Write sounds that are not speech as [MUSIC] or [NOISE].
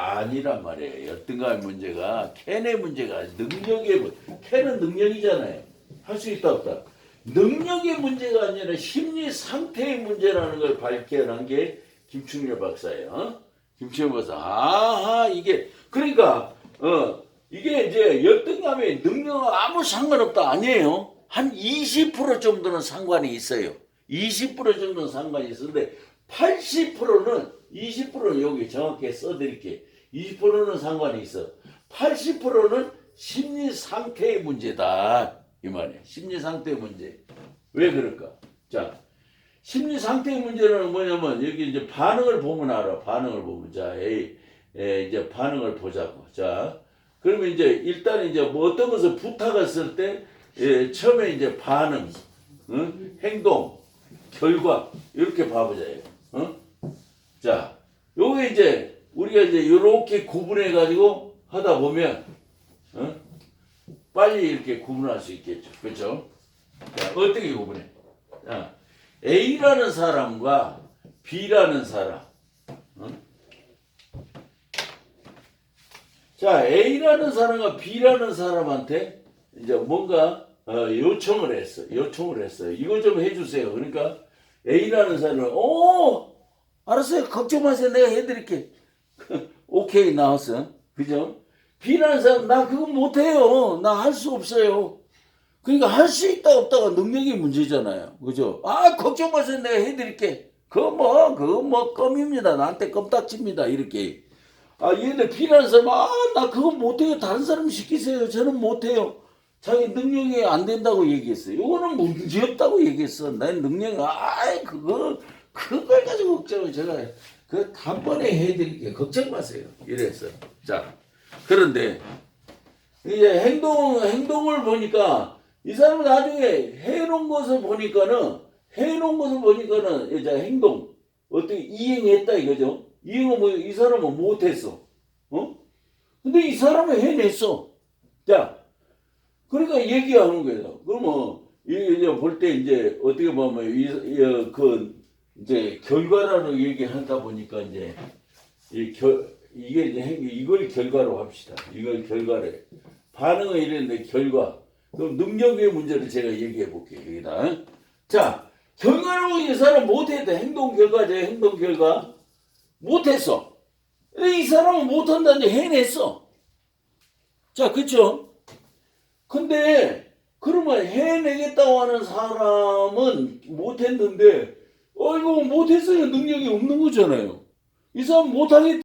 아니란 말이에요. 열등감의 문제가 캔의 문제가 능력의 문- 캔은 능력이잖아요. 할 수 있다 없다. 능력의 문제가 아니라 심리 상태의 문제라는 걸 발견한 게 김충렬 박사예요. 어? 김충렬 박사. 아하 이게 그러니까 어 이게 이제 열등감의 능력과 아무 상관없다 아니에요. 한 20% 정도는 상관이 있어요. 20% 정도는 상관이 있는데 80%는 20%는 여기 정확히 써드릴게. 20%는 상관이 있어. 80%는 심리 상태의 문제다. 이 말이야. 심리 상태의 문제. 왜 그럴까? 자, 심리 상태의 문제는 뭐냐면 여기 이제 반응을 보면 알아. 반응을 보면 자, 에이, 에, 이제 반응을 보자고. 자, 그러면 이제 일단 이제 뭐 어떤 것을 부탁했을 때 예, 처음에 이제 반응, 응? 행동, 결과 이렇게 봐보자. 요 어? 자, 요게 이제 우리가 이제 이렇게 구분해 가지고 하다 보면 어? 빨리 이렇게 구분할 수 있겠죠. 그렇죠? 자, 어떻게 구분해? 자, A라는 사람과 B라는 사람. 어? 자, A라는 사람과 B라는 사람한테 이제 뭔가 어, 요청을 했어. 요청을 했어요. 이거 좀 해주세요. 그러니까 A라는 사람은 오 알았어요. 걱정 마세요. 내가 해드릴게. [LAUGHS] 오케이 나왔어. 그죠? B라는 사람 나 그거 못해요. 나 할 수 없어요. 그러니까 할 수 있다 없다가 능력이 문제잖아요. 그죠? 아 걱정 마세요. 내가 해드릴게. 그거 뭐 그거 뭐 껌입니다. 나한테 껌딱지입니다. 이렇게. 아 얘네 B라는 사람 아 나 그거 못해요. 다른 사람 시키세요. 저는 못해요. 자기 능력이 안 된다고 얘기했어요. 이거는 문제 없다고 얘기했어. 난 능력 아이 그거 그걸 가지고 걱정을 제가 그 단번에 해드릴게요. 걱정 마세요. 이랬어. 자 그런데 이제 행동 행동을 보니까 이 사람은 나중에 해놓은 것을 보니까는 해놓은 것을 보니까는 이제 행동 어떻게 이행했다 이거죠. 이행은 뭐이 사람은 못했어. 어? 근데 이 사람은 해냈어. 자, 그러니까 얘기하는 거예요. 그러면 이게 볼때 이제 어떻게 보면 이, 이, 어, 그 이제 결과라는 얘기하다 보니까 이제 이 결, 이게 이제 행- 이걸 결과로 합시다. 이걸 결과를 반응은 이랬는데 결과. 그럼 능력의 문제를 제가 얘기해 볼게요. 여기다. 자, 결과로 이 사람 못했다. 행동 결과죠. 행동 결과 못했어. 이 사람은 못한다는데 해냈어. 자, 그쵸? 근데 그러면 해내겠다고 하는 사람은 못했는데 어 이거 못했어요 능력이 없는 거잖아요. 이 사람 못하겠